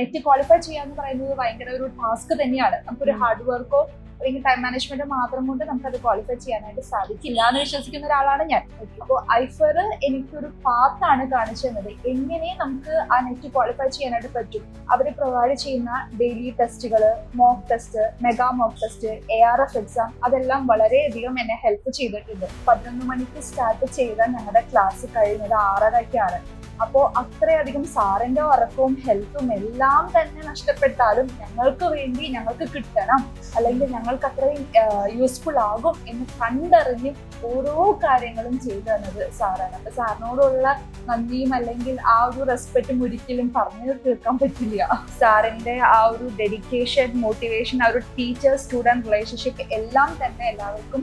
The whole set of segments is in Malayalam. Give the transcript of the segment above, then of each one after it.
നെറ്റ് ക്വാളിഫൈ ചെയ്യുക ചെയ്യാന്ന് പറയുന്നത് ഭയങ്കര ഒരു ടാസ്ക് തന്നെയാണ്. നമുക്കൊരു ഹാർഡ് വർക്കോ അല്ലെങ്കിൽ ടൈം മാനേജ്മെന്റ് മാത്രം കൊണ്ട് നമുക്ക് അത് ക്വാളിഫൈ ചെയ്യാനായിട്ട് സാധിക്കില്ല എന്ന് വിശ്വസിക്കുന്ന ഒരാളാണ് ഞാൻ. അപ്പോൾ ഐഫർ എനിക്കൊരു പാത്താണ് കാണിച്ചു തന്നത്. എങ്ങനെ നമുക്ക് ആ നെറ്റ് ക്വാളിഫൈ ചെയ്യാനായിട്ട് പറ്റും? അവർ പ്രൊവൈഡ് ചെയ്യുന്ന ഡെയിലി ടെസ്റ്റുകൾ mock test mega mock test A R F exam അതെല്ലാം വളരെയധികം എന്നെ ഹെൽപ്പ് ചെയ്തിട്ടുണ്ട്. പതിനൊന്ന് മണിക്ക് സ്റ്റാർട്ട് ചെയ്ത ഞങ്ങളുടെ ക്ലാസ് കഴിയുന്നത് ആറരയ്ക്കാണ്. അപ്പോൾ അത്രയധികം സാറിന്റെ ഉറക്കവും ഹെൽത്തും എല്ലാം തന്നെ നഷ്ടപ്പെട്ടാലും ഞങ്ങൾക്ക് വേണ്ടി ഞങ്ങൾക്ക് കിട്ടണം. അല്ലെങ്കിൽ ഞങ്ങൾക്ക് അത്രയും യൂസ്ഫുൾ ആകും എന്ന് കണ്ടറിഞ്ഞ് ഓരോ കാര്യങ്ങളും ചെയ്തു തന്നത് സാറാണ്. അപ്പൊ സാറിനോടുള്ള നന്ദിയും അല്ലെങ്കിൽ ആ ഒരു റെസ്പെക്റ്റും ഒരിക്കലും പറഞ്ഞു തീർക്കാൻ പറ്റില്ല. സാറിന്റെ ആ ഒരു ഡെഡിക്കേഷൻ മോട്ടിവേഷൻ ആ ഒരു ടീച്ചർ സ്റ്റുഡന്റ് റിലേഷൻഷിപ്പ് എല്ലാം തന്നെ എല്ലാവർക്കും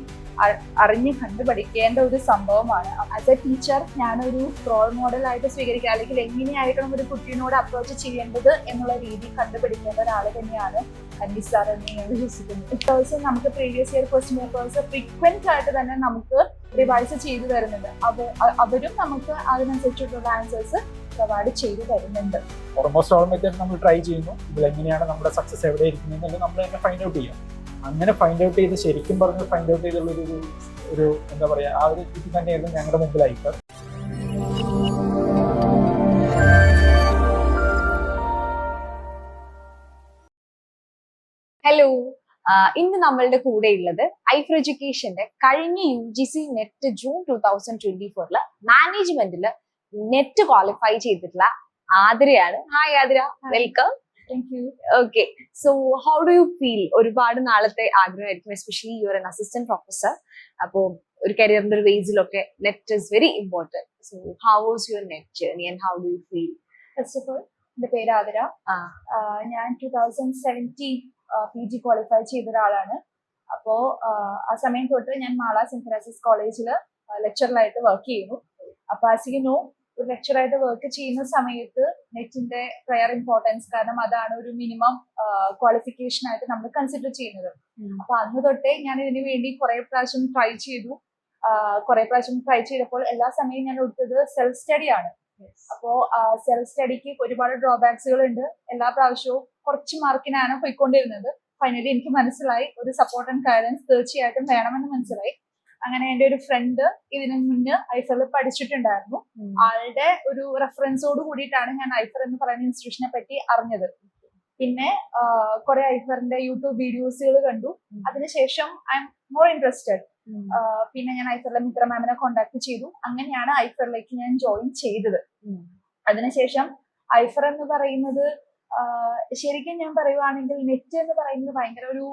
അറിഞ്ഞ് കണ്ടുപഠിക്കേണ്ട ഒരു സംഭവമാണ്. ആസ് എ ടീച്ചർ ഞാനൊരു റോൾ മോഡൽ ആയിട്ട് സ്വീകരിക്കുക. അല്ലെങ്കിൽ എങ്ങനെയായിരിക്കണം ഒരു കുട്ടീനോട് അപ്രോച്ച് ചെയ്യേണ്ടത് എന്നുള്ള രീതി കണ്ടുപിടിക്കേണ്ട ഒരാൾ തന്നെയാണ് അന്നി സാർ എന്ന് ഞാൻ വിശ്വസിക്കുന്നത് നമുക്ക് previous year question papers frequent ആയിട്ട് തന്നെ നമുക്ക് റിവൈസ് ചെയ്തു തരുന്നുണ്ട്. അവ- അവരും നമുക്ക് അതിനനുസരിച്ചിട്ടുള്ള ആൻസേഴ്സ് പ്രൊവൈഡ് ചെയ്തു തരുന്നുണ്ട്. ഓൾമോസ്റ്റ് ഓൾ മെത്തേഡ് നമ്മൾ ട്രൈ ചെയ്യുന്നു. ഇതിൽ എങ്ങനെയാണ് നമ്മുടെ സക്സസ് എവിടെ ഇരിക്കുന്നത് നമ്മൾ തന്നെ ഫൈൻഡ് ഔട്ട് ചെയ്യാം. അങ്ങനെ ഫൈൻഡ് ഔട്ട് ചെയ്ത് ശരിക്കും പറഞ്ഞ് ഫൈൻഡ് ഔട്ട് ചെയ്തുള്ള ഒരു ഒരു എന്താ പറയാ ആ ഒരു ഇത് തന്നെയായിരുന്നു ഞങ്ങളുടെ മുമ്പിലായിട്ട്. ഇന്ന് നമ്മളുടെ കൂടെ ഉള്ളത് ഐഫർ എഡ്യൂക്കേഷന്റെ കഴിഞ്ഞ U G C net June two thousand twenty ഫോറിൽ മാനേജ്മെന്റിൽ നെറ്റ് ക്വാളിഫൈ ചെയ്തിട്ടുള്ള ആതിരയാണ്. Hi Athira. Welcome you okay so how do you feel ഒരുപാട് നാളത്തെ ആഗ്രഹമായിരിക്കും especially you're an assistant professor അപ്പോ ഒരു കരിയറിന്റെ ഒരു വേജിലൊക്കെ net is very important so how was your net journey and how do you feel first of all എന്റെ പേര് ആതിര. ഞാൻ two thousand seventeen P G qualify ചെയ്ത ഒരാളാണ്. അപ്പോ ആ സമയം തൊട്ട് ഞാൻ മാള സെന്റ് ഫ്രാൻസിസ് കോളേജിൽ ലെക്ചറിലായിട്ട് വർക്ക് ചെയ്യുന്നു. അപ്പൊ ആസ് യു നോ ഒരു ലെക്ചറായിട്ട് വർക്ക് ചെയ്യുന്ന സമയത്ത് നെറ്റിന്റെ പ്രയർ ഇമ്പോർട്ടൻസ് കാരണം അതാണ് ഒരു മിനിമം ക്വാളിഫിക്കേഷൻ ആയിട്ട് നമ്മൾ കൺസിഡർ ചെയ്യുന്നത്. അപ്പൊ അന്ന് തൊട്ടേ ഞാൻ ഇതിനു വേണ്ടി കുറെ പ്രാവശ്യം ട്രൈ ചെയ്തു. കുറെ പ്രാവശ്യം ട്രൈ ചെയ്തപ്പോൾ എല്ലാ സമയവും ഞാൻ എടുത്തത് സെൽഫ് സ്റ്റഡി ആണ് അപ്പോ സെൽഫ് സ്റ്റഡിക്ക് ഒരുപാട് ഡ്രോബാക്സുകൾ ഉണ്ട് എല്ലാ പ്രാവശ്യവും കുറച്ച് മാർക്കിനാണ് പോയിക്കൊണ്ടിരുന്നത്. ഫൈനലി എനിക്ക് മനസ്സിലായി. ഒരു സപ്പോർട്ട് ആൻഡ് ഗൈഡൻസ് തീർച്ചയായിട്ടും വേണമെന്ന് മനസ്സിലായി. അങ്ങനെ എന്റെ ഒരു ഫ്രണ്ട് ഇതിനു മുന്നേ ഐഫറിൽ പഠിച്ചിട്ടുണ്ടായിരുന്നു. ആളുടെ ഒരു റെഫറൻസോട് കൂടിയിട്ടാണ് ഞാൻ ഐഫർ എന്ന് പറയുന്ന ഇൻസ്റ്റിറ്റ്യൂഷനെ പറ്റി അറിഞ്ഞത്. പിന്നെ കുറെ ഐഫറിന്റെ യൂട്യൂബ് വീഡിയോസുകൾ കണ്ടു. അതിനുശേഷം ഐ എം മോർ ഇൻട്രസ്റ്റഡ് പിന്നെ ഞാൻ ഐഫറിലെ മിത്ര മാമിനെ കോണ്ടാക്ട് ചെയ്തു. അങ്ങനെയാണ് ഐഫറിലേക്ക് ഞാൻ ജോയിൻ ചെയ്തത്. അതിനുശേഷം ഐഫർ എന്ന് പറയുന്നത് ശരിക്കും ഞാൻ പറയുവാണെങ്കിൽ നെറ്റ് എന്ന് പറയുന്നത് ഭയങ്കര ഒരു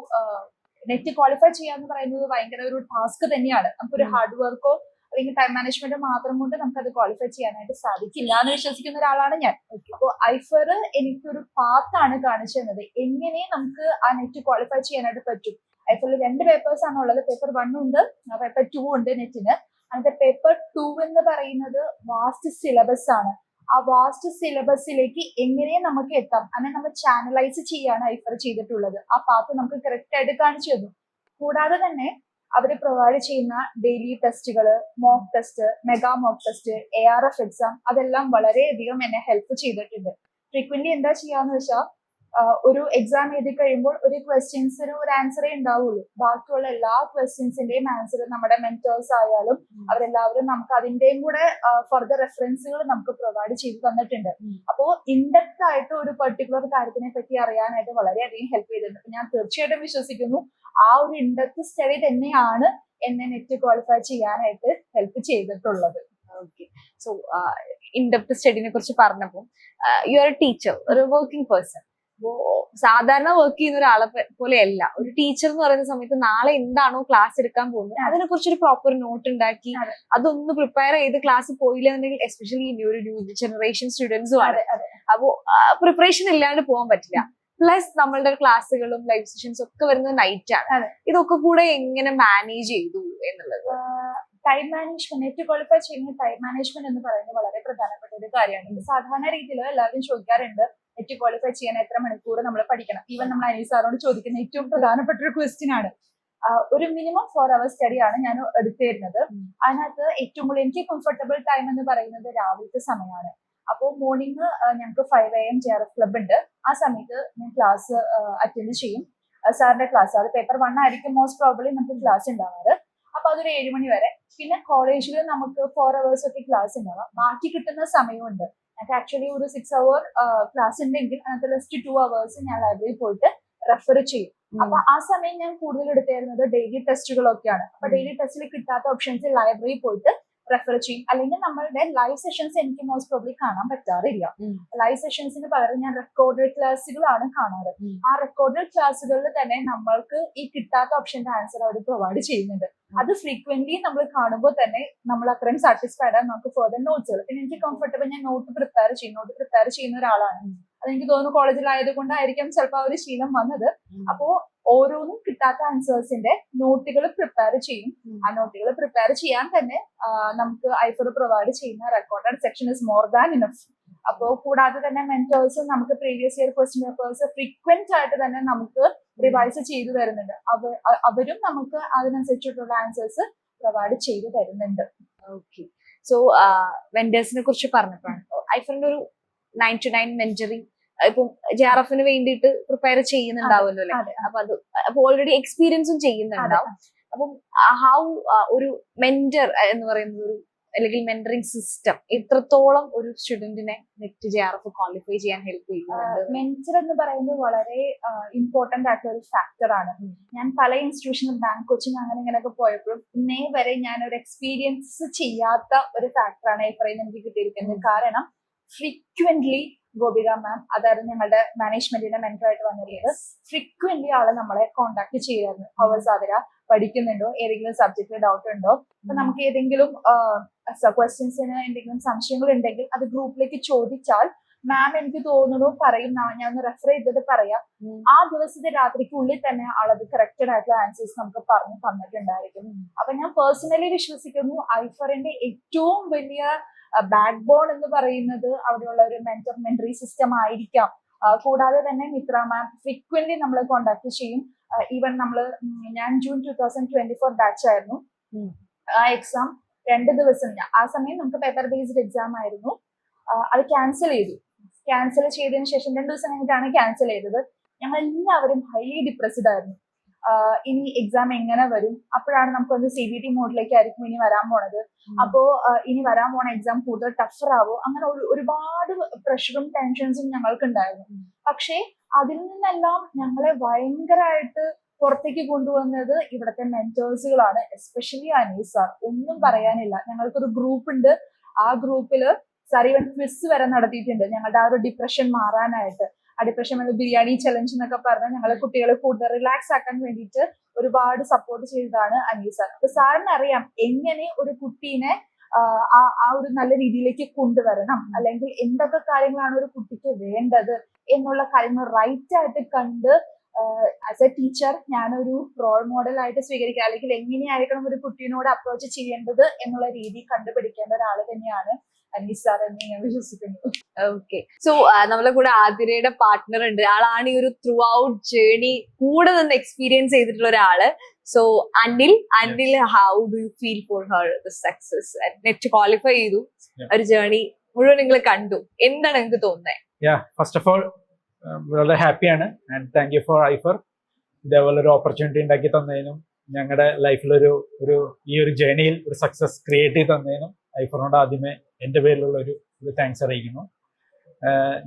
നെറ്റ് ക്വാളിഫൈ ചെയ്യുക എന്ന് പറയുന്നത് ഭയങ്കര ഒരു ടാസ്ക് തന്നെയാണ്. നമുക്കൊരു. ഹാർഡ് വർക്കോ അല്ലെങ്കിൽ ടൈം മാനേജ്മെന്റ് മാത്രം കൊണ്ട് നമുക്ക് അത് ക്വാളിഫൈ ചെയ്യാനായിട്ട് സാധിക്കില്ല എന്ന് വിശ്വസിക്കുന്ന ഒരാളാണ് ഞാൻ. അപ്പോൾ ഐഫർ എനിക്കൊരു പാത്താണ് കാണിച്ചു തന്നത് എങ്ങനെ നമുക്ക് ആ നെറ്റ് ക്വാളിഫൈ ചെയ്യാനായിട്ട് പറ്റും? ഐഫറിൽ രണ്ട് പേപ്പേഴ്സ് ആണ് ഉള്ളത്. പേപ്പർ വൺ ഉണ്ട് പേപ്പർ ടു ഉണ്ട് നെറ്റിന്. അതിന്റെ പേപ്പർ ടു എന്ന് പറയുന്നത് വാസ്റ്റ് സിലബസ് ആണ്. ആ വാസ്റ്റ് സിലബസിലേക്ക് എങ്ങനെ നമുക്ക് എത്താം. അങ്ങനെ നമ്മൾ ചാനലൈസ് ചെയ്യാണ് ഐഫർ ചെയ്തിട്ടുള്ളത്. ആ പാത്ത് നമുക്ക് കറക്റ്റ് ആയിട്ട് കാണിച്ചു തന്നു. കൂടാതെ തന്നെ അവർ പ്രൊവൈഡ് ചെയ്യുന്ന ഡെയിലി ടെസ്റ്റുകൾ mock test mega mock test A R F exam അതെല്ലാം വളരെയധികം എന്നെ ഹെൽപ്പ് ചെയ്തിട്ടുണ്ട്. ഫ്രീക്വന്റ് എന്താ ചെയ്യാന്ന് വെച്ചാൽ ഒരു എക്സാം എഴുതി കഴിയുമ്പോൾ ഒരു ക്വസ്റ്റ്യൻസിന് ഒരു ആൻസറേ ഉണ്ടാവുള്ളൂ. ബാക്കിയുള്ള എല്ലാ ക്വസ്റ്റ്യൻസിന്റെയും ആൻസർ നമ്മുടെ മെന്റേഴ്സ് ആയാലും അവരെല്ലാവരും നമുക്ക് അതിന്റെയും കൂടെ ഫർദർ റെഫറൻസുകൾ നമുക്ക് പ്രൊവൈഡ് ചെയ്തു തന്നിട്ടുണ്ട്. അപ്പോ അപ്പോൾ ഇൻഡെപ്ത് ആയിട്ട് ഒരു പെർട്ടിക്കുലർ കാര്യത്തിനെ പറ്റി അറിയാനായിട്ട് വളരെയധികം ഹെൽപ്പ് ചെയ്തിട്ടുണ്ട്. ഞാൻ തീർച്ചയായിട്ടും വിശ്വസിക്കുന്നു ആ ഒരു ഇൻഡെപ്ത് സ്റ്റഡി തന്നെയാണ് എന്നെ നെറ്റ് ക്വാളിഫൈ ചെയ്യാനായിട്ട് ഹെൽപ്പ് ചെയ്തിട്ടുള്ളത്. ഓക്കെ സോ ഇൻഡെപ്ത് സ്റ്റഡിനെ കുറിച്ച് പറഞ്ഞപ്പോൾ യു ആർ എ ടീച്ചർ ഒരു വർക്കിംഗ് പേഴ്സൺ അപ്പോ സാധാരണ വർക്ക് ചെയ്യുന്ന ഒരാളെ പോലെ പോലെയല്ല. ഒരു ടീച്ചർ എന്ന് പറയുന്ന സമയത്ത് നാളെ എന്താണോ ക്ലാസ് എടുക്കാൻ പോകുന്നത് അതിനെ കുറിച്ച് ഒരു പ്രോപ്പർ നോട്ട് ഉണ്ടാക്കി അതൊന്ന് പ്രിപ്പയർ ചെയ്ത് ക്ലാസ് പോയില്ല എന്നുണ്ടെങ്കിൽ എസ്പെഷ്യലി ഈ ഒരു ന്യൂ ജനറേഷൻ സ്റ്റുഡൻസും ആണ്. അപ്പോ പ്രിപ്പറേഷൻ ഇല്ലാണ്ട് പോകാൻ പറ്റില്ല. പ്ലസ് നമ്മളുടെ ക്ലാസ്സുകളും ലൈവ് സെഷൻസ് ഒക്കെ വരുന്നത് നൈറ്റ് ആണ്. ഇതൊക്കെ കൂടെ എങ്ങനെ മാനേജ് ചെയ്തു എന്നുള്ളത്? ടൈം മാനേജ്മെന്റ് ഏറ്റവും ക്വാളിഫൈ ചെയ്യുന്ന ടൈം മാനേജ്മെന്റ് എന്ന് പറയുന്നത് വളരെ പ്രധാനപ്പെട്ട ഒരു കാര്യമാണ്. സാധാരണ രീതിയിൽ എല്ലാവരും ചോദിക്കാറുണ്ട്. നെറ്റ് ക്വാളിഫൈ ചെയ്യാൻ എത്ര മണിക്കൂർ നമ്മൾ പഠിക്കണം? ഈവൻ നമ്മൾ അനീസ് സാറോട് ചോദിക്കുന്ന ഏറ്റവും പ്രധാനപ്പെട്ട ഒരു ക്വസ്റ്റ്യൻ ആണ്. ഒരു മിനിമം ഫോർ അവർ സ്റ്റഡി ആണ് ഞാൻ എടുത്തിരുന്നത്. അതിനകത്ത് ഏറ്റവും കൂടുതൽ എനിക്ക് കംഫർട്ടബിൾ ടൈം എന്ന് പറയുന്നത് രാവിലത്തെ സമയമാണ്. അപ്പോൾ മോർണിംഗ് ഞങ്ങൾക്ക് five A M J R F club ഉണ്ട്. ആ സമയത്ത് ഞാൻ ക്ലാസ് അറ്റൻഡ് ചെയ്യും. സാറിന്റെ ക്ലാസ് അത് പേപ്പർ വൺ ആയിരിക്കും മോസ്റ്റ് പ്രോബ്ലി നമുക്ക് ക്ലാസ് ഉണ്ടാവാറ്. അപ്പൊ അതൊരു ഏഴ് മണി വരെ. പിന്നെ കോളേജിൽ നമുക്ക് ഫോർ അവേഴ്സ് ഒക്കെ ക്ലാസ് ഉണ്ടാവാം. ബാക്കി കിട്ടുന്ന സമയമുണ്ട്. ഞങ്ങൾക്ക് ആക്ച്വലി ഒരു സിക്സ് അവർ ക്ലാസ് ഉണ്ടെങ്കിൽ അതിനകത്ത് ജസ്റ്റ് ടു അവേഴ്സ് ഞാൻ ലൈബ്രറിയിൽ പോയിട്ട് റെഫർ ചെയ്യും. അപ്പൊ ആ സമയം ഞാൻ കൂടുതൽ എടുത്തിരുന്നത് ഡെയിലി ടെസ്റ്റുകളൊക്കെയാണ് അപ്പൊ ഡെയിലി ടെസ്റ്റിൽ കിട്ടാത്ത ഓപ്ഷൻസ് ലൈബ്രറിയിൽ പോയിട്ട് റെഫർ ചെയ്യും. അല്ലെങ്കിൽ നമ്മളുടെ ലൈവ് സെഷൻസ് എനിക്ക് മോസ്റ്റ് പ്രോബ്ലി കാണാൻ പറ്റാറില്ല. ലൈവ് സെഷൻസിന് പകരം ഞാൻ റെക്കോർഡഡ് ക്ലാസ്സുകളാണ് കാണാറ്. ആ റെക്കോർഡഡ് ക്ലാസ്സുകളിൽ തന്നെ നമ്മൾക്ക് ഈ കിട്ടാത്ത ഓപ്ഷന്റെ ആൻസർ അവർ പ്രൊവൈഡ് ചെയ്യുന്നുണ്ട്. അത് ഫ്രീക്വന്റ് നമ്മൾ കാണുമ്പോൾ തന്നെ നമ്മൾ അത്രയും സാറ്റിസ്ഫൈഡ് ആണ്. നമുക്ക് ഫെർദർ നോട്ട്സുകൾ പിന്നെ എനിക്ക് കംഫർട്ടബിൾ ഞാൻ നോട്ട് പ്രിപ്പയർ ചെയ്യും. നോട്ട് പ്രിപ്പയർ ചെയ്യുന്ന ഒരാളാണ്. അതെനിക്ക് തോന്നുന്നു കോളേജിൽ കൊണ്ടായിരിക്കും ചിലപ്പോൾ ആ ഒരു ശീലം വന്നത്. അപ്പോ ഓരോന്നും കിട്ടാത്ത ആൻസേഴ്സിന്റെ നോട്ടുകൾ പ്രിപ്പയർ ചെയ്യും. ആ നോട്ടുകൾ പ്രിപ്പയർ ചെയ്യാൻ തന്നെ നമുക്ക് ഐഫർ പ്രൊവൈഡ് ചെയ്യുന്ന recorded section is more than enough. അപ്പോ കൂടാതെ തന്നെ മെന്റേഴ്സ് നമുക്ക് previous year question papers frequent ആയിട്ട് തന്നെ നമുക്ക് റിവൈസ് ചെയ്തു തരുന്നുണ്ട്. അവ- അവരും നമുക്ക് അതിനനുസരിച്ചിട്ടുള്ള ആൻസേഴ്സ് പ്രൊവൈഡ് ചെയ്തു തരുന്നുണ്ട്. ഓക്കെ. സോ വെൻഡേഴ്സിനെ കുറിച്ച് പറഞ്ഞപ്പോഴാണ്. ഐഫറിന്റെ ഒരു നയൻ ടു നയൻ മെന്ററിങ് ഇപ്പം ജെ ആർ എഫിന് വേണ്ടിയിട്ട് പ്രിപ്പയർ ചെയ്യുന്നുണ്ടാവുമല്ലോ അല്ലെ? അപ്പൊ അത് അപ്പൊ ഓൾറെഡി എക്സ്പീരിയൻസും ചെയ്യുന്നുണ്ടാവും. അപ്പം ഹൗ ഒരു മെന്റർ എന്ന് പറയുന്ന ഒരു അല്ലെങ്കിൽ മെന്ററിംഗ് സിസ്റ്റം എത്രത്തോളം ഒരു സ്റ്റുഡന്റിനെ NET J R F qualify ചെയ്യാൻ ഹെൽപ്പ് ചെയ്യുന്നുണ്ട്? മെന്റർ എന്ന് പറയുന്നത് വളരെ ഇമ്പോർട്ടന്റ് ആയിട്ടുള്ള ഒരു ഫാക്ടർ ആണ്. ഞാൻ പല ഇൻസ്റ്റിറ്റ്യൂഷനും ബാങ്ക് കോച്ചിങ് അങ്ങനെ ഇങ്ങനെയൊക്കെ പോയപ്പോഴും ഇന്നേ വരെ ഞാൻ ഒരു എക്സ്പീരിയൻസ് ചെയ്യാത്ത ഒരു ഫാക്ടറാണ് ഈ പറയുന്നത് എനിക്ക് കിട്ടിയിരിക്കുന്നത്. കാരണം ഫ്രീക്വന്റ്ലി ഗോപിക മാം അതായിരുന്നു ഞങ്ങളുടെ മാനേജ്മെന്റിന്റെ മെന്റർ ആയിട്ട് വന്നിരുന്നത് ഫ്രീക്വന്റ് ആൾ നമ്മളെ കോൺടാക്ട് ചെയ്യായിരുന്നു അവർ സാധന പഠിക്കുന്നുണ്ടോ? ഏതെങ്കിലും സബ്ജക്റ്റിൽ ഡൗട്ട് ഉണ്ടോ? അപ്പൊ നമുക്ക് ഏതെങ്കിലും ക്വസ്റ്റ്യൻസിന് എന്തെങ്കിലും സംശയങ്ങൾ ഉണ്ടെങ്കിൽ അത് ഗ്രൂപ്പിലേക്ക് ചോദിച്ചാൽ മാം എനിക്ക് തോന്നുന്നു പറയും ഞാൻ ഒന്ന് റെഫർ ചെയ്തത് പറയാം. ആ ദിവസത്തെ രാത്രിക്കുള്ളിൽ തന്നെ ആളത് കറക്റ്റഡ് ആയിട്ടുള്ള ആൻസേഴ്സ് നമുക്ക് പറഞ്ഞു തന്നിട്ടുണ്ടായിരിക്കും. അപ്പൊ ഞാൻ പേഴ്സണലി വിശ്വസിക്കുന്നു ഐഫറിന്റെ ഏറ്റവും വലിയ ബാക്ക് ബോൺ എന്ന് പറയുന്നത് അവിടെയുള്ള ഒരു മെന്റർ മെന്ററി സിസ്റ്റം ആയിരിക്കാം. കൂടാതെ തന്നെ മിത്ര മാം ഫ്രീക്വന്റ് നമ്മൾ കോണ്ടാക്ട് ചെയ്യും. ഈവൻ നമ്മൾ ഞാൻ June two thousand twenty four batch ആയിരുന്നു ആ എക്സാം രണ്ട് ദിവസം ആ സമയം നമുക്ക് പേപ്പർ ബേസ്ഡ് എക്സാം ആയിരുന്നു. അത് ക്യാൻസൽ ചെയ്തു. ക്യാൻസൽ ചെയ്തതിന് ശേഷം രണ്ട് ദിവസം കഴിഞ്ഞിട്ടാണ് ക്യാൻസൽ ചെയ്തത്. ഞങ്ങൾ എല്ലാവരും ഹൈലി ഡിപ്രസ്ഡ് ആയിരുന്നു. ഇനി എക്സാം എങ്ങനെ വരും? അപ്പോഴാണ് നമുക്കൊന്ന് സി ബി ടി മോഡിലേക്ക് ആയിരിക്കും ഇനി വരാൻ പോണത്. അപ്പോ ഇനി വരാൻ പോണ എക്സാം കൂടുതൽ ടഫർ ആവോ. അങ്ങനെ ഒരുപാട് പ്രഷറും ടെൻഷൻസും ഞങ്ങൾക്ക് ഉണ്ടായിരുന്നു. പക്ഷേ അതിൽ നിന്നെല്ലാം ഞങ്ങളെ ഭയങ്കരമായിട്ട് പുറത്തേക്ക് കൊണ്ടുവന്നത് ഇവിടുത്തെ മെന്റേഴ്സുകളാണ് എസ്പെഷ്യലി അനീസ്. സാർ ഒന്നും പറയാനില്ല. ഞങ്ങൾക്കൊരു ഗ്രൂപ്പ് ഉണ്ട്. ആ ഗ്രൂപ്പിൽ സാർ ഇവൻ ക്വിസ് വരെ നടത്തിയിട്ടുണ്ട്. ഞങ്ങളുടെ ആ ഒരു ഡിപ്രഷൻ മാറാനായിട്ട്. ഡിപ്രഷൻ ബിരിയാണി ചലഞ്ച് എന്നൊക്കെ പറഞ്ഞ് ഞങ്ങളെ കുട്ടികളെ കൂടുതൽ റിലാക്സ് ആക്കാൻ വേണ്ടിയിട്ട് ഒരുപാട് സപ്പോർട്ട് ചെയ്തതാണ് അനീസ് സാർ അപ്പൊ സാറിന് അറിയാം എങ്ങനെ ഒരു കുട്ടീനെ ആ ഒരു നല്ല രീതിയിലേക്ക് കൊണ്ടുവരണം. അല്ലെങ്കിൽ എന്തൊക്കെ കാര്യങ്ങളാണ് ഒരു കുട്ടിക്ക് വേണ്ടത് എന്നുള്ള കാര്യങ്ങൾ റൈറ്റ് ആയിട്ട് കണ്ട് ആസ് എ ടീച്ചർ ഞാനൊരു റോൾ മോഡൽ ആയിട്ട് സ്വീകരിക്കുക അല്ലെങ്കിൽ എങ്ങനെയായിരിക്കണം ഒരു കുട്ടീനോട് അപ്രോച്ച് ചെയ്യേണ്ടത് എന്നുള്ള രീതി കണ്ടുപിടിക്കേണ്ട ഒരാൾ തന്നെയാണ് അനീസ് സാർ എന്ന് ഞാൻ വിശ്വസിക്കുന്നു. ഓക്കെ സോ നമ്മളെ കൂടെ ആതിരയുടെ പാർട്ട്ണർ ഉണ്ട്. ആളാണ് ഈ ഒരു ത്രൂ ഔട്ട് ജേണി കൂടെ നിന്ന് എക്സ്പീരിയൻസ് ചെയ്തിട്ടുള്ള ഒരാൾ. So Anil Anil how do you feel for her success NET qualify ചെയ്തു. ഒരു ജേണി മുഴുവൻ നിങ്ങൾ കണ്ടു. എന്താണ് നിങ്ങൾക്ക് തോന്നുന്നത് ഫസ്റ്റ് ഓഫ് ഓൾ വളരെ ഹാപ്പിയാണ് and thank you for Aifer ഇതേപോലെ ഒരു ഓപ്പർച്യൂണിറ്റി ഉണ്ടാക്കി തന്നതിനും ഞങ്ങളുടെ ലൈഫിലൊരു ഒരു ഈ ഒരു ജേണിയിൽ ഒരു സക്സസ് ക്രിയേറ്റ് ചെയ്ത് തന്നതിനും ഐഫറിനോട് ആദ്യമേ എന്റെ പേരിലുള്ള ഒരു ഒരു താങ്ക്സ് അറിയിക്കുന്നു.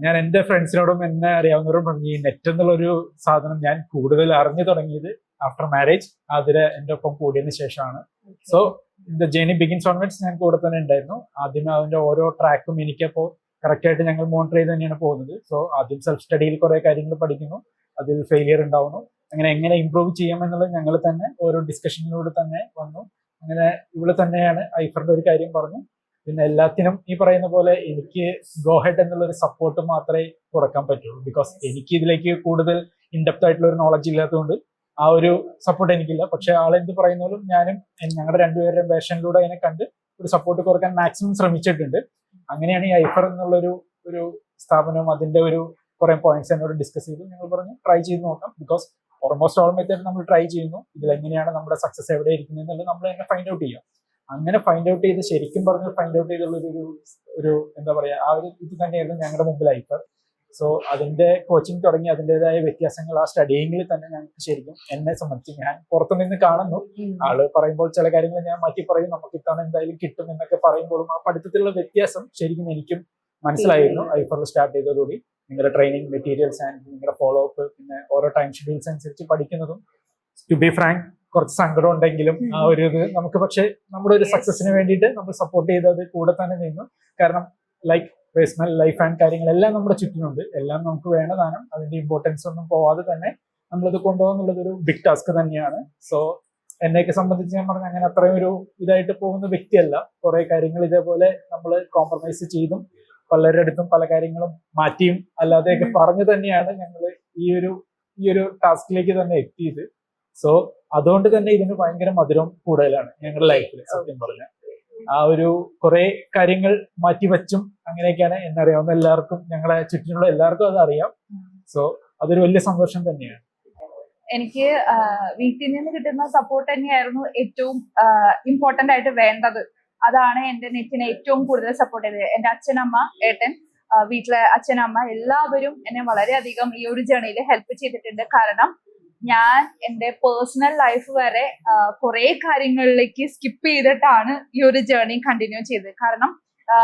ഞാൻ എന്റെ ഫ്രണ്ട്സിനോടും എന്നെ അറിയാവുന്നവരും പറഞ്ഞു ഈ നെറ്റ് എന്നുള്ളൊരു സാധനം ഞാൻ കൂടുതൽ അറിഞ്ഞു തുടങ്ങിയത് ആഫ്റ്റർ മാരേജ് അതിൽ എന്റെ ഒപ്പം കൂടിയതിന് ശേഷമാണ്. So the journey begins onwards ഞാൻ കൂടെ തന്നെ ഉണ്ടായിരുന്നു. ആദ്യമേ അതിന്റെ ഓരോ ട്രാക്കും എനിക്കപ്പോൾ കറക്റ്റ് ആയിട്ട് ഞങ്ങൾ മോണിറ്റർ ചെയ്ത് തന്നെയാണ് പോകുന്നത്. സോ ആദ്യം സെൽഫ് സ്റ്റഡിയിൽ കുറേ കാര്യങ്ങൾ പഠിക്കുന്നു. അതിൽ ഫെയിലിയർ ഉണ്ടാവുന്നു. അങ്ങനെ എങ്ങനെ ഇമ്പ്രൂവ് ചെയ്യാം എന്നുള്ളത് ഞങ്ങൾ തന്നെ ഓരോ ഡിസ്കഷനിലൂടെ തന്നെ വന്നു. അങ്ങനെ ഇവിടെ തന്നെയാണ് ഐഫറിന്റെ ഒരു കാര്യം പറഞ്ഞു. പിന്നെ എല്ലാത്തിനും ഈ പറയുന്ന പോലെ എനിക്ക് ഗോഹെഡ് എന്നുള്ള ഒരു സപ്പോർട്ട് മാത്രമേ കൊടുക്കാൻ പറ്റുള്ളൂ. ബിക്കോസ് എനിക്ക് ഇതിലേക്ക് കൂടുതൽ ഇൻഡെപ്ത് ആയിട്ടുള്ള ഒരു നോളജ് ഇല്ലാത്തതുകൊണ്ട് ആ ഒരു സപ്പോർട്ട് എനിക്കില്ല. പക്ഷെ ആൾ എന്ത് പറയുന്നാലും ഞാനും ഞങ്ങളുടെ രണ്ടുപേരുടെയും വേഷനിലൂടെ അതിനെ കണ്ട് ഒരു സപ്പോർട്ട് കുറയ്ക്കാൻ മാക്സിമം ശ്രമിച്ചിട്ടുണ്ട്. അങ്ങനെയാണ് ഈ ഐഫർ എന്നുള്ളൊരു ഒരു സ്ഥാപനവും അതിന്റെ ഒരു കുറെ പോയിന്റ്സ് എന്നോട് ഡിസ്കസ് ചെയ്തു ഞങ്ങൾ പറഞ്ഞു ട്രൈ ചെയ്ത് നോക്കാം. ബിക്കോസ് ഓൾമോസ്റ്റ് ഓൾ മെത്തേഡ് നമ്മൾ ട്രൈ ചെയ്യുന്നു. ഇതിൽ എങ്ങനെയാണ് നമ്മുടെ സക്സസ് എവിടെ ഇരിക്കുന്നത് എന്നുള്ളത് നമ്മൾ തന്നെ ഫൈൻഡ് ഔട്ട് ചെയ്യാം. അങ്ങനെ ഫൈൻഡ് ഔട്ട് ചെയ്ത് ശരിക്കും പറഞ്ഞാൽ ഫൈൻഡ് ഔട്ട് ചെയ്തുള്ള ഒരു ഒരു എന്താ പറയാ ആ ഒരു ഇത് തന്നെയായിരുന്നു ഞങ്ങളുടെ മുമ്പിൽ ഐഫർ സോ അതിന്റെ കോച്ചിങ് തുടങ്ങി അതിന്റെതായ വ്യത്യാസങ്ങൾ ആ സ്റ്റഡിയിങ്ങിൽ തന്നെ ഞങ്ങൾക്ക് ശരിക്കും എന്നെ സംബന്ധിച്ച് ഞാൻ പുറത്തുനിന്ന് കാണുന്നു. ആൾ പറയുമ്പോൾ ചില കാര്യങ്ങൾ ഞാൻ മാറ്റി പറയും. നമുക്ക് ഇത്തവണ എന്തായാലും കിട്ടും എന്നൊക്കെ പറയുമ്പോഴും ആ പഠിത്തത്തിലുള്ള വ്യത്യാസം ശരിക്കും എനിക്കും മനസ്സിലായിരുന്നു. ഐഫറിൽ സ്റ്റാർട്ട് ചെയ്തതോടുകൂടി. നിങ്ങളുടെ ട്രെയിനിങ് മെറ്റീരിയൽസ് ആൻഡ് നിങ്ങളുടെ ഫോളോ അപ്പ് പിന്നെ ഓരോ ടൈം ഷെഡ്യൂൾസ് അനുസരിച്ച് പഠിക്കുന്നതും. ടു ബി ഫ്രാങ്ക് കുറച്ച് സങ്കടം ഉണ്ടെങ്കിലും ആ ഒരു ഇത് നമുക്ക് പക്ഷെ നമ്മുടെ ഒരു. സക്സസിന് വേണ്ടിയിട്ട് നമ്മൾ സപ്പോർട്ട് ചെയ്തത് കൂടെ തന്നെ നിന്നു. കാരണം ലൈക്ക് പേഴ്സണൽ ലൈഫ് ആൻഡ് കാര്യങ്ങളെല്ലാം നമ്മുടെ ചുറ്റിനുണ്ട്. എല്ലാം നമുക്ക് വേണതാണ് അതിന്റെ ഇമ്പോർട്ടൻസ് ഒന്നും പോവാതെ തന്നെ നമ്മളത് കൊണ്ടുപോകുന്നുള്ളത് ഒരു ബിഗ് ടാസ്ക് തന്നെയാണ്. സോ എന്നെയൊക്കെ സംബന്ധിച്ച് ഞാൻ പറഞ്ഞ അങ്ങനെ അത്രയും ഒരു ഇതായിട്ട് പോകുന്ന വ്യക്തിയല്ല. കുറെ കാര്യങ്ങൾ ഇതേപോലെ നമ്മൾ കോംപ്രമൈസ് ചെയ്തും പലരുടെ അടുത്തും പല കാര്യങ്ങളും മാറ്റിയും അല്ലാതെയൊക്കെ പറഞ്ഞു തന്നെയാണ് ഞങ്ങൾ ഈ ഒരു ഈ ഒരു ടാസ്കിലേക്ക് തന്നെ എത്തിയത്. സോ അതുകൊണ്ട് തന്നെ ഇതിന് ഭയങ്കര മധുരം കൂടുതലാണ് ഞങ്ങളുടെ ലൈഫിൽ സത്യം പറഞ്ഞ. ആ ഒരു കുറെ കാര്യങ്ങൾ മാറ്റിവെച്ചും അങ്ങനെയൊക്കെയാണ് എന്നറിയാവുന്ന എല്ലാവർക്കും ഞങ്ങളെ ചുറ്റിനുള്ള എല്ലാവർക്കും അത് അറിയാം. സോ അതൊരു വലിയ സന്തോഷം തന്നെയാണ്. എനിക്ക് വീട്ടിൽ നിന്ന് കിട്ടുന്ന സപ്പോർട്ട് തന്നെയായിരുന്നു ഏറ്റവും ഇമ്പോർട്ടന്റ് ആയിട്ട് വേണ്ടത്. അതാണ് എന്റെ നെറ്റിനെ ഏറ്റവും കൂടുതൽ സപ്പോർട്ട് ചെയ്തത്. എന്റെ അച്ഛനമ്മ ഏട്ടൻ വീട്ടിലെ അച്ഛനമ്മ എല്ലാവരും എന്നെ വളരെയധികം ഈ ഒരു ജേണിയിൽ ഹെൽപ്പ് ചെയ്തിട്ടുണ്ട്. കാരണം ഞാൻ എന്റെ പേഴ്സണൽ ലൈഫ് വരെ കുറെ കാര്യങ്ങളിലേക്ക് സ്കിപ്പ് ചെയ്തിട്ടാണ് ഈ ഒരു ജേർണി കണ്ടിന്യൂ ചെയ്തത്. കാരണം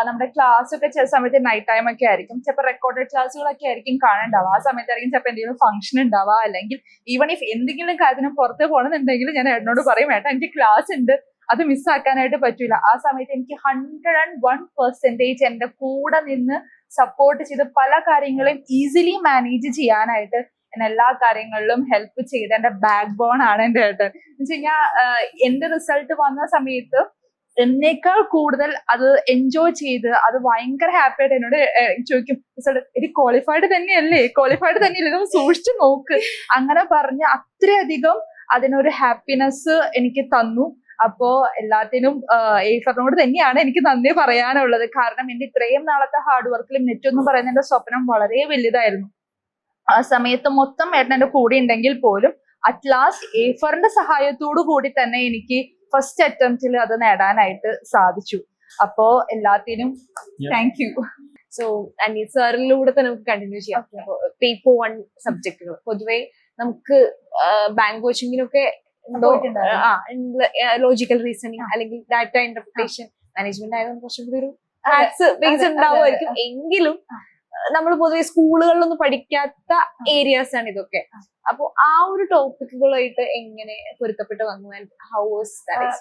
നമ്മുടെ ക്ലാസ് ഒക്കെ ചില സമയത്ത് നൈറ്റ് ടൈം ഒക്കെ ആയിരിക്കും. ചിലപ്പോൾ റെക്കോർഡഡ് ക്ലാസ്സുകളൊക്കെ ആയിരിക്കും കാണണ്ടാവുക. ആ സമയത്തായിരിക്കും ചിലപ്പോൾ എന്തെങ്കിലും ഫംഗ്ഷൻ ഉണ്ടാവുക. അല്ലെങ്കിൽ ഈവൺ ഇഫ് എന്തെങ്കിലും കാര്യത്തിന് പുറത്ത് പോകണമെന്നുണ്ടെങ്കിൽ ഞാൻ ഏട്ടനോട് പറയും ഏട്ടാ എനിക്ക് ക്ലാസ് ഉണ്ട്. അത് മിസ്സാക്കാനായിട്ട് പറ്റൂല. ആ സമയത്ത് എനിക്ക് ഹൺഡ്രഡ് ആൻഡ് വൺ പെർസെന്റേജ് എന്റെ കൂടെ നിന്ന് സപ്പോർട്ട് ചെയ്ത് പല കാര്യങ്ങളും ഈസിലി മാനേജ് ചെയ്യാനായിട്ട് എന്നെ എല്ലാ കാര്യങ്ങളിലും ഹെൽപ്പ് ചെയ്ത എന്റെ ബാക്ക് ബോൺ ആണ് എന്റെ ഏട്ടൻ. എന്ന് വെച്ച് കഴിഞ്ഞാൽ എന്റെ റിസൾട്ട് വന്ന സമയത്ത് എന്നേക്കാൾ കൂടുതൽ അത് എൻജോയ് ചെയ്ത് അത് ഭയങ്കര ഹാപ്പി ആയിട്ട് എന്നോട് ചോദിക്കും ഇത് ക്വാളിഫൈഡ് തന്നെയല്ലേ? ക്വാളിഫൈഡ് തന്നെയല്ലേ? ഇതൊന്ന് സൂക്ഷിച്ചു നോക്ക്. അങ്ങനെ പറഞ്ഞ് അത്രയധികം അതിനൊരു ഹാപ്പിനെസ് എനിക്ക് തന്നു. അപ്പോ എല്ലാത്തിനും ഏഫറിനോട് തന്നെയാണ് എനിക്ക് നന്ദി പറയാനുള്ളത്. കാരണം എന്റെ ഇത്രയും നാളത്തെ ഹാർഡ് വർക്കിലും നെറ്റ് എന്ന് പറയുന്ന എന്റെ സ്വപ്നം വളരെ വലുതായിരുന്നു. ആ സമയത്ത് മൊത്തം ഏട്ടൻ എന്റെ കൂടെ ഉണ്ടെങ്കിൽ പോലും അറ്റ് ലാസ്റ്റ് ഏഫറിന്റെ സഹായത്തോടു കൂടി തന്നെ എനിക്ക് ഫസ്റ്റ് അറ്റംപ്റ്റിൽ അത് നേടാനായിട്ട് സാധിച്ചു. അപ്പോ എല്ലാത്തിനും. താങ്ക് യു സോ അനി സാറിലൂടെ തന്നെ നമുക്ക് കണ്ടിന്യൂ ചെയ്യാം. പേപ്പർ വൺ സബ്ജക്റ്റുകൾ പൊതുവെ നമുക്ക് ബാങ്ക് കോച്ചിങ്ങിനൊക്കെ. ലോജിക്കൽ റീസണിങ് അല്ലെങ്കിൽ ഡാറ്റ ഇന്റർപ്രിട്ടേഷൻ മാനേജ്മെന്റ് ആയതുകൊണ്ട് കുറച്ചും കൂടി ഒരു ആക്സ് ബേസ് ഉണ്ടാവുമായിരിക്കും. എങ്കിലും. നമ്മൾ പൊതുവെ സ്കൂളുകളിലൊന്നും പഠിക്കാത്ത ഏരിയാസ് ആണ് ഇതൊക്കെ. അപ്പൊ ആ ഒരു ടോപ്പിക്കുകളായിട്ട് എങ്ങനെ പൊരുത്തപ്പെട്ട് വന്നു ആൻഡ് ഹൗ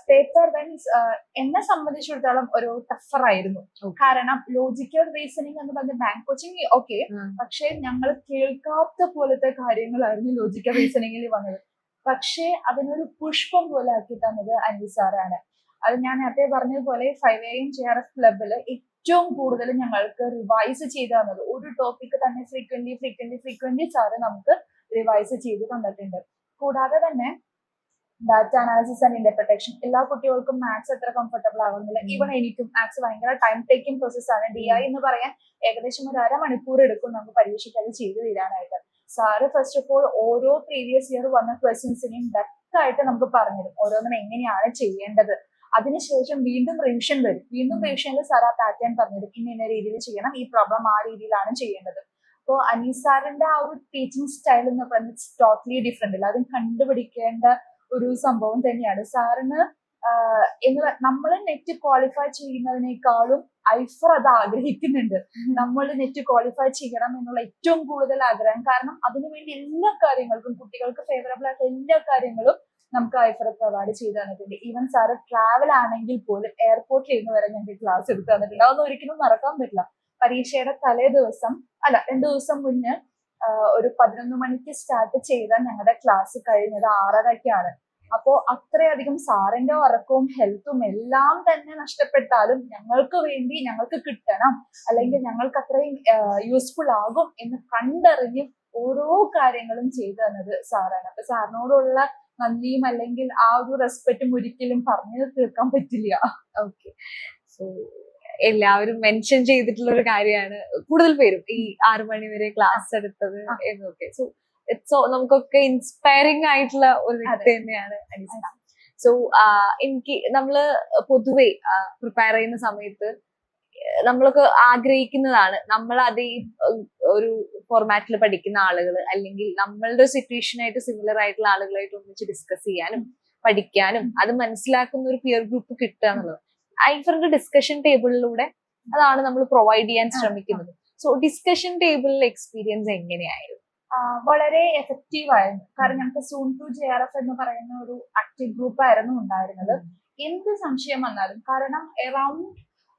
പേപ്പർ വെൻസ് എന്നെ സംബന്ധിച്ചിടത്തോളം ഒരു ടഫർ ആയിരുന്നു കാരണം ലോജിക്കൽ റീസണിങ് എന്ന് പറഞ്ഞ ബാങ്ക് കോച്ചിങ് ഓക്കെ പക്ഷെ ഞങ്ങൾ കേൾക്കാത്ത പോലത്തെ കാര്യങ്ങളായിരുന്നു ലോജിക്കൽ റീസണിങ്ങിൽ വന്നത്. പക്ഷേ അതിനൊരു പുഷ്പം പോലെ ആക്കി തന്നത് അനിൽ സാറാണ്. അത് ഞാൻ നേരത്തെ പറഞ്ഞതുപോലെ five M J R F ക്ലബിൽ ഏറ്റവും കൂടുതൽ ഞങ്ങൾക്ക് റിവൈസ് ചെയ്ത് തന്നത്. ഒരു ടോപ്പിക് തന്നെ ഫ്രീക്വന്റ് ഫ്രീക്വന്റ് ഫ്രീക്വന്റ് സാറ് നമുക്ക് റിവൈസ് ചെയ്ത് തന്നിട്ടുണ്ട്. കൂടാതെ തന്നെ ഡാറ്റ അനാലിസിസ് ആൻഡ് ഇന്റർപ്രിട്ടേഷൻ എല്ലാ കുട്ടികൾക്കും മാത്സ് എത്ര കംഫർട്ടബിൾ ആവുന്നില്ല. ഈവൺ എനിക്കും മാത്സ് ഭയങ്കര ടൈം ടേക്കിംഗ് പ്രോസസ്സാണ് ഡി ഐ എന്ന് പറയാൻ ഏകദേശം ഒരു അരമണിക്കൂർ എടുക്കും നമുക്ക് പരീക്ഷയ്ക്ക് അത് ചെയ്തു തീരാനായിട്ട്. സാറ് ഫസ്റ്റ് ഓഫ് ഓൾ ഓരോ പ്രീവിയസ് ഇയർ വന്ന ക്വസ്റ്റ്യൻസിനെയും ഡെപ്ത് ആയിട്ട് നമുക്ക് പറഞ്ഞുതരും. ഓരോന്നും എങ്ങനെയാണ് ചെയ്യേണ്ടത്. അതിനുശേഷം വീണ്ടും റിവിഷൻ വരും. വീണ്ടും. റിവിഷനിൽ സാർ ആ പാറ്റേൺ പറഞ്ഞുതരും. ഇന്ന ഇന്ന രീതിയിൽ ചെയ്യണം. ഈ പ്രോബ്ലം ആ രീതിയിലാണ് ചെയ്യേണ്ടത്. അപ്പോൾ അനീസ് സാറിന്റെ ആ ഒരു ടീച്ചിങ് സ്റ്റൈൽ എന്ന് പറഞ്ഞാൽ ടോട്ടലി ഡിഫറെന്റ് അല്ല അതും കണ്ടുപിടിക്കേണ്ട ഒരു സംഭവം തന്നെയാണ്. സാറിന് എന്ന് നമ്മൾ നെറ്റ് ക്വാളിഫൈ ചെയ്യുന്നതിനേക്കാളും ഐഫർ അത് ആഗ്രഹിക്കുന്നുണ്ട്. നമ്മൾ നെറ്റ് ക്വാളിഫൈ ചെയ്യണം എന്നുള്ള ഏറ്റവും കൂടുതൽ ആഗ്രഹം. കാരണം അതിനുവേണ്ടി എല്ലാ കാര്യങ്ങൾക്കും കുട്ടികൾക്ക് ഫേവറബിൾ ആയിട്ട് എല്ലാ കാര്യങ്ങളും നമുക്ക് ഐഫർ പ്രൊവൈഡ് ചെയ്തു തന്നിട്ടുണ്ട്. ഈവൻ സാറ് ട്രാവൽ ആണെങ്കിൽ പോലും എയർപോർട്ടിൽ ഇരുന്ന് വരെ ഞങ്ങൾക്ക് ക്ലാസ് എടുത്തു തന്നിട്ടുണ്ട്. അതൊന്നും ഒരിക്കലും മറക്കാൻ പറ്റില്ല. പരീക്ഷയുടെ തലേ ദിവസം അല്ല രണ്ടു ദിവസം മുന്നേ ഒരു പതിനൊന്ന് മണിക്ക് സ്റ്റാർട്ട് ചെയ്ത ഞങ്ങളുടെ ക്ലാസ് കഴിഞ്ഞത് ആറരയ്ക്കാണ്. അപ്പോ അത്രയധികം സാറിന്റെ ഉറക്കവും ഹെൽത്തും എല്ലാം തന്നെ നഷ്ടപ്പെട്ടാലും ഞങ്ങൾക്ക് വേണ്ടി ഞങ്ങൾക്ക് കിട്ടണം. അല്ലെങ്കിൽ ഞങ്ങൾക്ക് അത്രയും യൂസ്ഫുൾ ആകും എന്ന് കണ്ടറിഞ്ഞ് ഓരോ കാര്യങ്ങളും ചെയ്തു തന്നത് സാറാണ്. അപ്പൊ സാറിനോടുള്ള നന്ദിയും അല്ലെങ്കിൽ ആ ഒരു റെസ്പെക്റ്റും ഒരിക്കലും പറഞ്ഞു തീർക്കാൻ പറ്റില്ല. ഓക്കെ സോ എല്ലാവരും മെൻഷൻ ചെയ്തിട്ടുള്ള ഒരു കാര്യമാണ്. കൂടുതൽ പേരും ഈ ആറു മണി വരെ ക്ലാസ് എടുത്തത് എന്നൊക്കെ. സോ ഇറ്റ്സ് നമുക്കൊക്കെ ഇൻസ്പയറിംഗ് ആയിട്ടുള്ള ഒരു വ്യക്തി. തന്നെയാണ് അനീസ സോ എനിക്ക് നമ്മൾ പൊതുവെ പ്രിപ്പയർ ചെയ്യുന്ന സമയത്ത് നമ്മളൊക്കെ ആഗ്രഹിക്കുന്നതാണ്. നമ്മൾ അതേ ഒരു ഫോർമാറ്റിൽ പഠിക്കുന്ന ആളുകൾ അല്ലെങ്കിൽ നമ്മളുടെ സിറ്റുവേഷനായിട്ട് സിമിലർ ആയിട്ടുള്ള ആളുകളായിട്ട് ഒന്നിച്ച് ഡിസ്കസ് ചെയ്യാനും പഠിക്കാനും അത് മനസ്സിലാക്കുന്ന ഒരു പിയർ ഗ്രൂപ്പ് കിട്ടുക എന്നുള്ളത്. ഐഫറിന്റെ ഡിസ്കഷൻ ടേബിളിലൂടെ അതാണ് നമ്മൾ പ്രൊവൈഡ് ചെയ്യാൻ ശ്രമിക്കുന്നത്. സോ ഡിസ്കഷൻ ടേബിളിലെ എക്സ്പീരിയൻസ് എങ്ങനെയായിരുന്നു? വളരെ എഫക്റ്റീവ് ആയിരുന്നു. കാരണം ഞങ്ങൾക്ക് soon to J R F എന്ന് പറയുന്ന ഒരു ആക്റ്റീവ് ഗ്രൂപ്പ് ആയിരുന്നു ഉണ്ടായിരുന്നത്. എന്ത് സംശയം വന്നാലും കാരണം എറൗണ്ട്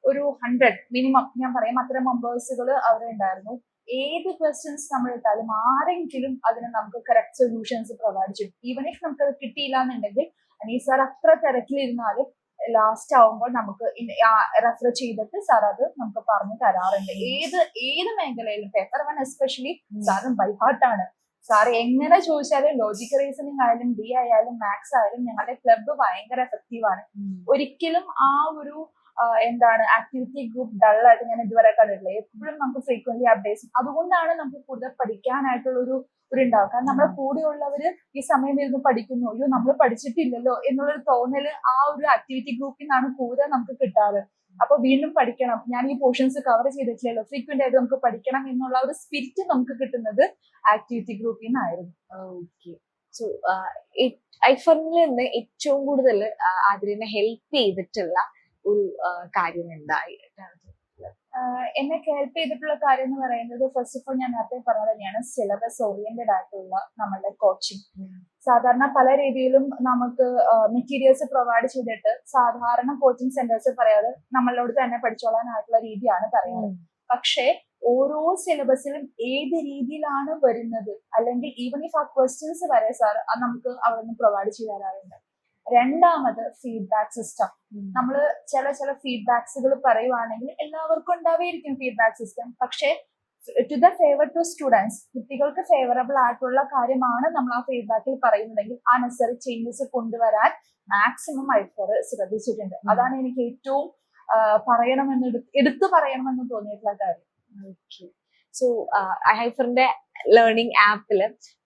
ഒരു ഹൺഡ്രഡ് മിനിമം ഞാൻ പറയാം അത്തരം മെമ്പേഴ്സുകൾ അവിടെ ഉണ്ടായിരുന്നു. ഏത് ക്വസ്റ്റ്യൻസ് നമ്മൾ ഇട്ടാലും ആരെങ്കിലും അതിന് നമുക്ക് കറക്റ്റ് സൊല്യൂഷൻസ് പ്രൊവൈഡ് ചെയ്യും. ഈവൻ ഇഫ് നമുക്ക് അത് കിട്ടിയില്ല എന്നുണ്ടെങ്കിൽ അനീസ് സാർ അത്ര തിരക്കിലിരുന്നാലും ലാസ്റ്റ് ആവുമ്പോൾ നമുക്ക് റെഫർ ചെയ്തിട്ട് സാർ അത് നമുക്ക് പറഞ്ഞു തരാറുണ്ട്. ഏത് ഏത് മേഖലയിലും പേപ്പർ വൺ എസ്പെഷ്യലി സാറും ബൈ ഹാർട്ടാണ് സാർ എങ്ങനെ ചോദിച്ചാലും ലോജിക്കൽ റീസണിങ് ആയാലും ഡി ആയാലും മാത്സ് ആയാലും ഞങ്ങളുടെ ക്ലബ്ബ് ഭയങ്കര എഫക്റ്റീവ് ആണ്. ഒരിക്കലും ആ ഒരു എന്താണ് ആക്ടിവിറ്റി ഗ്രൂപ്പ് ഡൾ ആയിട്ട് ഞാൻ ഇതുവരെ കണ്ടിട്ടില്ല. എപ്പോഴും നമുക്ക് ഫ്രീക്വന്റ്ലി അപ്ഡേറ്റ്സ് അതുകൊണ്ടാണ് നമുക്ക് കൂടുതൽ പഠിക്കാനായിട്ടുള്ള ഒരു ഒരു ഉണ്ടാവും കാരണം നമ്മുടെ കൂടെയുള്ളവര് ഈ സമയം ഇരുന്ന് പഠിക്കുന്നു. അയ്യോ നമ്മൾ പഠിച്ചിട്ടില്ലല്ലോ എന്നുള്ളൊരു തോന്നൽ ആ ഒരു ആക്ടിവിറ്റി ഗ്രൂപ്പിൽ നിന്നാണ് കൂടുതൽ നമുക്ക് കിട്ടാറ്. അപ്പൊ വീണ്ടും പഠിക്കണം. ഞാൻ ഈ പോർഷൻസ് കവർ ചെയ്തിട്ടില്ലല്ലോ. ഫ്രീക്വന്റ് ആയിട്ട് നമുക്ക് പഠിക്കണം എന്നുള്ള ഒരു സ്പിരിറ്റ് നമുക്ക് കിട്ടുന്നത് ആക്ടിവിറ്റി ഗ്രൂപ്പിൽ നിന്നായിരുന്നു ഓക്കെ സോ ഐഫറിൽ നിന്ന് ഏറ്റവും കൂടുതൽ അതിനെ ഹെൽപ്പ് ചെയ്തിട്ടുള്ള ഒരു കാര്യം എന്തായിട്ടാണ് എന്നെ ഹെൽപ്പ് ചെയ്തിട്ടുള്ള കാര്യം എന്ന് പറയുന്നത് ഫസ്റ്റ് ഓഫ് ഓൾ ഞാൻ നേരത്തെ പറഞ്ഞത് തന്നെയാണ് സിലബസ് ഓറിയന്റഡ് ആയിട്ടുള്ള നമ്മളുടെ കോച്ചിങ് സാധാരണ പല രീതിയിലും നമുക്ക് മെറ്റീരിയൽസ് പ്രൊവൈഡ് ചെയ്തിട്ട് സാധാരണ കോച്ചിങ് സെന്റേഴ്സ് പറയാതെ നമ്മളോട് തന്നെ പഠിച്ചോളാനായിട്ടുള്ള രീതിയാണ് പറയുന്നത്. പക്ഷേ ഓരോ സിലബസിലും ഏത് രീതിയിലാണ് വരുന്നത്? അല്ലെങ്കിൽ ഈവൻ ഇഫ് ആ ക്വസ്റ്റ്യൻസ് വരെ സാർ നമുക്ക് അവിടെ നിന്ന് പ്രൊവൈഡ് ചെയ്ത് തരാറുണ്ട്. രണ്ടാമത് ഫീഡ്ബാക്ക് സിസ്റ്റം നമ്മൾ ചില ചില ഫീഡ്ബാക്സുകൾ പറയുവാണെങ്കിൽ എല്ലാവർക്കും ഉണ്ടാവേയിരിക്കും ഫീഡ്ബാക്ക് സിസ്റ്റം പക്ഷേ to the favour to students കുട്ടികൾക്ക് ഫേവറബിൾ ആയിട്ടുള്ള കാര്യമാണ് നമ്മൾ ആ ഫീഡ്ബാക്കിൽ പറയുന്നതെങ്കിൽ ആ നെസറി ചേഞ്ചസ് കൊണ്ടുവരാൻ മാക്സിമം ഐഫർ ശ്രദ്ധിച്ചിട്ടുണ്ട്. അതാണ് എനിക്ക് ഏറ്റവും പറയണമെന്ന് എടുത്തു പറയണമെന്ന് തോന്നിയിട്ടുള്ള കാര്യം. സോ ഹൈഫറിന്റെ ലേണിംഗ് ആപ്പിൽ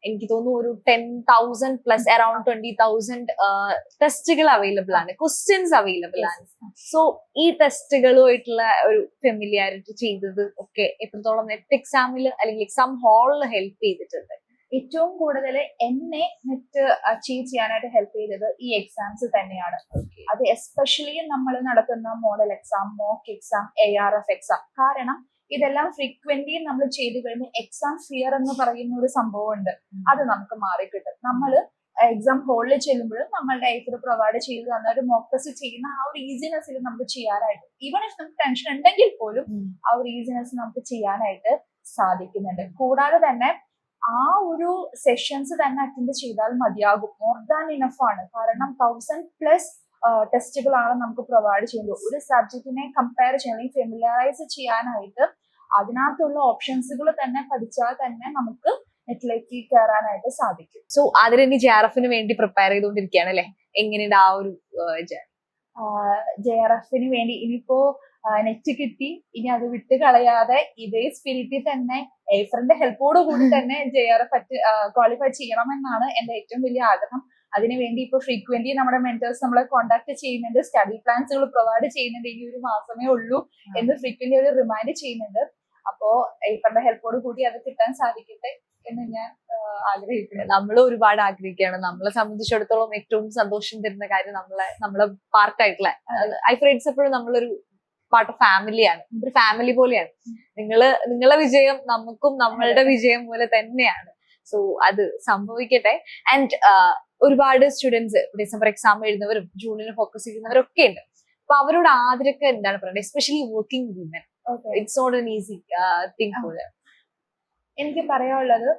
എനിക്ക് തോന്നുന്നു ഒരു ten thousand plus around twenty thousand ടെസ്റ്റുകൾ അവൈലബിൾ ആണ്. ക്വസ്റ്റ്യൻസ് അവൈലബിൾ ആണ്. സോ ഈ ടെസ്റ്റുകളുമായിട്ടുള്ള ഒരു ഫെമിലിയാരിറ്റി ചെയ്തത് ഒക്കെ എത്രത്തോളം നെറ്റ് എക്സാമിൽ അല്ലെങ്കിൽ എക്സാം ഹാളിൽ ഹെൽപ്പ് ചെയ്തിട്ടുണ്ട്? ഏറ്റവും കൂടുതൽ എന്നെ നെറ്റ് അച്ചീവ് ചെയ്യാനായിട്ട് ഹെൽപ്പ് ചെയ്തത് ഈ എക്സാംസ് തന്നെയാണ്. അത് എസ്പെഷ്യലി നമ്മൾ നടത്തുന്ന model exam mock exam A R F exam കാരണം ഇതെല്ലാം ഫ്രീക്വന്റ് നമ്മൾ ചെയ്തു കഴിഞ്ഞാൽ എക്സാം ഫിയർ എന്ന് പറയുന്ന ഒരു സംഭവം ഉണ്ട് അത് നമുക്ക് മാറിക്കിട്ടും. നമ്മൾ എക്സാം ഹോളിൽ ചെല്ലുമ്പോഴും നമ്മളുടെ ഐഫിൽ പ്രൊവൈഡ് ചെയ്ത് തന്ന ഒരു മോക്കസ് ചെയ്യുന്ന ആ ഒരു ഈസിനെസ്സിൽ നമുക്ക് ചെയ്യാനായിട്ട് ഈവൻ ഇഫ് നമുക്ക് ടെൻഷൻ ഉണ്ടെങ്കിൽ പോലും ആ ഒരു ഈസിനെസ് നമുക്ക് ചെയ്യാനായിട്ട് സാധിക്കുന്നുണ്ട്. കൂടാതെ തന്നെ ആ ഒരു സെഷൻസ് തന്നെ അറ്റൻഡ് ചെയ്താൽ മതിയാകും. മോർ ദാൻ ഇനഫ് ആണ്. കാരണം തൗസൻഡ് പ്ലസ് ടെസ്റ്റുകളാണ് നമുക്ക് പ്രൊവൈഡ് ചെയ്യുന്നത്. ഒരു സബ്ജക്റ്റിനെ കമ്പയർ ചെയ്യാൻ അല്ലെങ്കിൽ ഫെമിലറൈസ് ചെയ്യാനായിട്ട് അതിനകത്തുള്ള ഓപ്ഷൻസുകൾ തന്നെ പഠിച്ചാൽ തന്നെ നമുക്ക് നെറ്റിലേക്ക് കയറാനായിട്ട് സാധിക്കും. സോ അതിന് ജെ ആർ എഫിന് വേണ്ടി പ്രിപ്പയർ ചെയ്തുകൊണ്ടിരിക്കുകയാണ് അല്ലെ? എങ്ങനെയുണ്ട് ആ ഒരു ജെ ആർ എഫിന് വേണ്ടി ഇനിയിപ്പോ നെറ്റ് കിട്ടി. ഇനി അത് വിട്ട് കളയാതെ ഇതേ സ്പിരിറ്റിൽ തന്നെ ഏഫറിന്റെ ഹെൽപ്പോട് കൂടി തന്നെ ജെ ആർ എഫ് ക്വാളിഫൈ ചെയ്യണമെന്നാണ് എന്റെ ഏറ്റവും വലിയ ആഗ്രഹം. അതിനുവേണ്ടി ഇപ്പൊ ഫ്രീക്വന്റ് നമ്മുടെ മെന്റേഴ്സ് നമ്മളെ കോൺടാക്ട് ചെയ്യുന്നുണ്ട് സ്റ്റഡി പ്ലാൻസുകൾ പ്രൊവൈഡ് ചെയ്യുന്നുണ്ട് ഈ ഒരു മാസമേ ഉള്ളൂ എന്ന് ഫ്രീക്വന്റ് അവർ റിമൈൻഡ് ചെയ്യുന്നുണ്ട്. അപ്പോ ഇപ്പറിന്റെ ഹെൽപ്പോട് കൂടി അത് കിട്ടാൻ സാധിക്കട്ടെ എന്ന് ഞാൻ ആഗ്രഹിക്കുന്നത് ആഗ്രഹിക്കുന്നു. നമ്മൾ ഒരുപാട് ആഗ്രഹിക്കുകയാണ്. നമ്മളെ സംബന്ധിച്ചിടത്തോളം ഏറ്റവും സന്തോഷം തരുന്ന കാര്യം നമ്മളെ നമ്മളെ പാർട്ടായിട്ടുള്ള ഐ ഫ്രണ്ട്സ് എപ്പോഴും നമ്മളൊരു പാർട്ട് ഓഫ് ഫാമിലിയാണ് ഒരു ഫാമിലി പോലെയാണ്. നിങ്ങൾ നിങ്ങളെ വിജയം നമുക്കും നമ്മളുടെ വിജയം പോലെ തന്നെയാണ്. സോ അത് സംഭവിക്കട്ടെ. ആൻഡ് ഒരുപാട് സ്റ്റുഡൻസ് ഡിസംബർ എക്സാം എഴുതുന്നവരും ജൂണിന് ഫോക്കസ് ചെയ്യുന്നവരും ഒക്കെ ഉണ്ട്. അപ്പൊ അവരോട് ആദ്യമൊക്കെ എന്താണ് പറയുന്നത് especially working women it's not an easy thing പോലെ. എനിക്ക് പറയാനുള്ളത്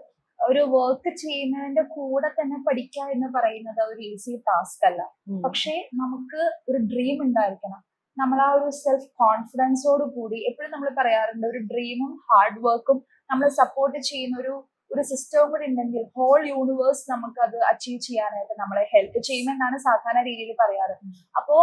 ഒരു വർക്ക് ചെയ്യുന്നതിന്റെ കൂടെ തന്നെ പഠിക്കുക എന്ന് പറയുന്നത് ഒരു ഈസി ടാസ്ക് അല്ല. പക്ഷേ നമുക്ക് ഒരു ഡ്രീം ഉണ്ടായിരിക്കണം. നമ്മൾ ആ ഒരു സെൽഫ് കോൺഫിഡൻസോട് കൂടി എപ്പോഴും നമ്മൾ പറയാറുണ്ട് ഒരു ഡ്രീമും ഹാർഡ് വർക്കും നമ്മൾ സപ്പോർട്ട് ചെയ്യുന്ന ഒരു ഒരു സിസ്റ്റവും കൂടി ഉണ്ടെങ്കിൽ ഹോൾ യൂണിവേഴ്സ് നമുക്ക് അത് അച്ചീവ് ചെയ്യാനായിട്ട് നമ്മളെ ഹെൽപ്പ് ചെയ്യുമെന്നാണ് സാധാരണ രീതിയിൽ പറയാറ്. അപ്പോ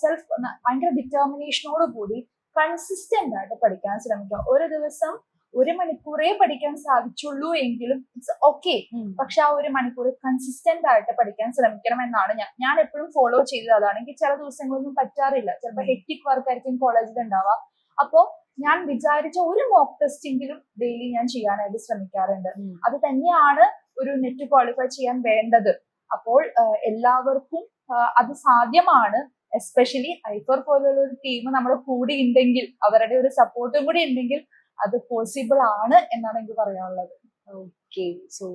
സെൽഫ് ഭയങ്കര ഡിറ്റർമിനേഷനോട് കൂടി കൺസിസ്റ്റന്റ് ആയിട്ട് പഠിക്കാൻ ശ്രമിക്കുക. ഒരു ദിവസം ഒരു മണിക്കൂറേ പഠിക്കാൻ സാധിച്ചുള്ളൂ എങ്കിലും ഇറ്റ്സ് ഓക്കെ പക്ഷെ ആ ഒരു മണിക്കൂർ കൺസിസ്റ്റന്റ് ആയിട്ട് പഠിക്കാൻ ശ്രമിക്കണം എന്നാണ് ഞാൻ ഞാൻ എപ്പോഴും ഫോളോ ചെയ്തത്. അതാണ് എനിക്ക് ചില ദിവസങ്ങളൊന്നും പറ്റാറില്ല. ചിലപ്പോൾ ഹെക്ടിക് വർക്ക് ആയിരിക്കും കോളേജിൽ ഉണ്ടാവുക. അപ്പോ ഞാൻ വിചാരിച്ച ഒരു മോക്ക് ടെസ്റ്റെങ്കിലും ഡെയിലി ഞാൻ ചെയ്യാനായിട്ട് ശ്രമിക്കാറുണ്ട്. അത് തന്നെയാണ് ഒരു നെറ്റ് ക്വാളിഫൈ ചെയ്യാൻ വേണ്ടത്. അപ്പോൾ എല്ലാവർക്കും അത് സാധ്യമാണ്. എസ്പെഷ്യലി ഐഫർ പോലുള്ള ഒരു ടീം നമ്മുടെ കൂടി ഉണ്ടെങ്കിൽ അവരുടെ ഒരു സപ്പോർട്ടും കൂടി ഉണ്ടെങ്കിൽ അത് പോസിബിൾ ആണ് എന്നാണ് എനിക്ക് പറയാനുള്ളത്. ഓക്കെ സോ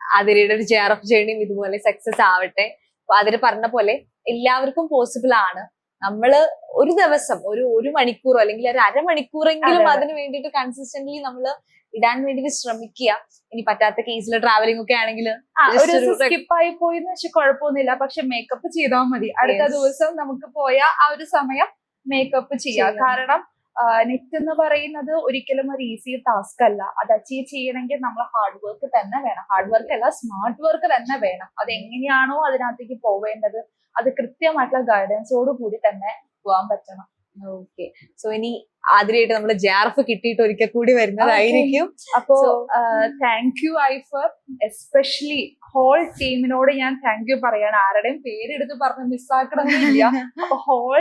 അതിരയുടെ ഒരു ജെ ആർ എഫ് ജേണിയും ഇതുപോലെ സക്സസ് ആവട്ടെ. അതിര് പറഞ്ഞ പോലെ എല്ലാവർക്കും പോസിബിൾ ആണ്. നമ്മൾ ഒരു ദിവസം ഒരു ഒരു മണിക്കൂറോ അല്ലെങ്കിൽ ഒരു അരമണിക്കൂറെങ്കിലും അതെ, അതെ. അതിന് വേണ്ടിയിട്ട് കൺസിസ്റ്റന്റ്ലി നമ്മൾ ഇടാൻ വേണ്ടി ശ്രമിക്കുക. ഇനി പറ്റാത്ത കേസിൽ ട്രാവലിംഗ് ഒക്കെ ആണെങ്കിൽ ഒരു ഒരു സ്കിപ്പ് ആയി പോയി എന്ന് വെച്ചാൽ കുഴപ്പമൊന്നുമില്ല. പക്ഷെ മേക്കപ്പ് ചെയ്താൽ മതി. അടുത്ത ദിവസം നമുക്ക് പോയ ആ ഒരു സമയം മേക്കപ്പ് ചെയ്യാം. ചെയ്യാം. കാരണം നെറ്റ് എന്ന് പറയുന്നത് ഒരിക്കലും ഒരു ഈസി ടാസ്ക് അല്ല. അത് അച്ചീവ് ചെയ്യണമെങ്കിൽ നമ്മൾ ഹാർഡ് വർക്ക് തന്നെ വേണം. ഹാർഡ് വർക്ക് അല്ല സ്മാർട്ട് വർക്ക് തന്നെ വേണം. അത് എങ്ങനെയാണോ അതിനകത്തേക്ക് പോവേണ്ടത്. അത് കൃത്യമായിട്ടുള്ള ഗൈഡൻസോട് കൂടി തന്നെ പോകാൻ പറ്റണം. ഓക്കെ സോ ഇനി ആദ്യമായിട്ട് നമ്മൾ ജാർഫ് ആർ എഫ് കിട്ടിയിട്ട് ഒരിക്കൽ കൂടി വരുന്നതായിരിക്കും അപ്പോ thank you Aifer especially whole ടീമിനോട് ഞാൻ താങ്ക് യു പറയാണ്. ആരുടെയും പേരെടുത്ത് പറഞ്ഞ് മിസ്സാക്കണമെന്നില്ല അപ്പൊ ഹോൾ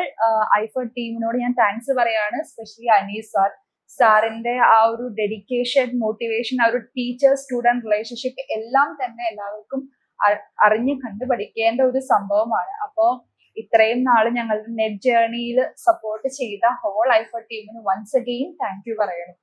ഐഫർ ടീമിനോട് ഞാൻ താങ്ക്സ് പറയാണ്. സ്പെഷ്യലി അനീസ് സാർ സാറിന്റെ ആ ഒരു ഡെഡിക്കേഷൻ മോട്ടിവേഷൻ ആ ഒരു ടീച്ചർ സ്റ്റുഡന്റ് റിലേഷൻഷിപ്പ് എല്ലാം തന്നെ എല്ലാവർക്കും അറിഞ്ഞ് കണ്ടുപഠിക്കേണ്ട ഒരു സംഭവമാണ്. അപ്പോ ഇത്രയും നാൾ ഞങ്ങളുടെ നെറ്റ് ജേർണിയിൽ സപ്പോർട്ട് ചെയ്ത ഹോൾ ഐഫർ ടീമിന് വൺസ് അഗെയിൻ താങ്ക് യു പറയണം.